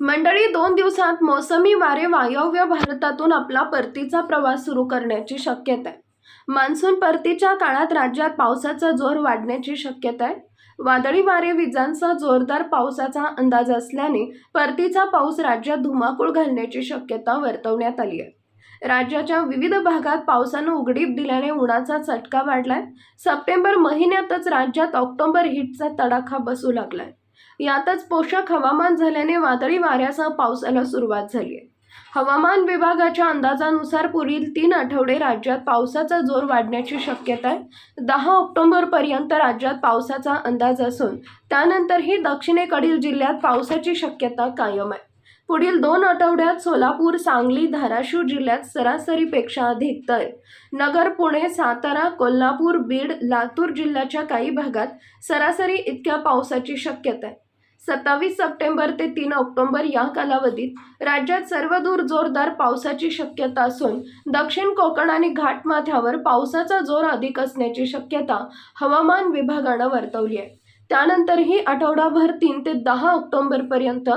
मंडळी दोन दिवसात मोसमी वारे वायव्य भारतातून आपला परतीचा प्रवास सुरू करण्याची शक्यता आहे मान्सून परतीच्या काळात राज्यात पावसाचा जोर वाढण्याची शक्यता आहे वादळी वारे विजांचा जोरदार पावसाचा अंदाज असल्याने परतीचा पाऊस राज्यात धुमाकूळ घालण्याची शक्यता वर्तवण्यात आली आहे. राज्याच्या विविध भागात पावसानं उघडीप दिल्याने उन्हाचा चटका वाढलाय. सप्टेंबर महिन्यातच राज्यात ऑक्टोबर हिटचा तडाखा बसू लागलाय. यातच पोषक हवामान झाल्याने वादळी वाऱ्यासह पावसाला सुरुवात झाली आहे. हवामान विभागाच्या अंदाजानुसार पुढील तीन आठवडे राज्यात पावसाचा जोर वाढण्याची शक्यता आहे. दहा ऑक्टोबरपर्यंत राज्यात पावसाचा अंदाज असून त्यानंतरही दक्षिणेकडील जिल्ह्यात पावसाची शक्यता कायम आहे. पुढील दोन आठवड्यात सोलापूर सांगली धाराशिव जिल्ह्यात सरासरीपेक्षा अधिक तर नगर पुणे सातारा कोल्हापूर बीड लातूर जिल्ह्याच्या काही भागात सरासरी इतक्या पावसाची शक्यता आहे. सत्तावीस सप्टेंबर ते तीन ऑक्टोबर या कालावधीत राज्यात सर्वदूर जोरदार पावसाची शक्यता असून दक्षिण कोकण आणि घाटमाथ्यावर पावसाचा जोर अधिक असण्याची शक्यता हवामान विभागानं वर्तवली आहे. त्यानंतरही आठवडाभर तीन ते दहा ऑक्टोबरपर्यंत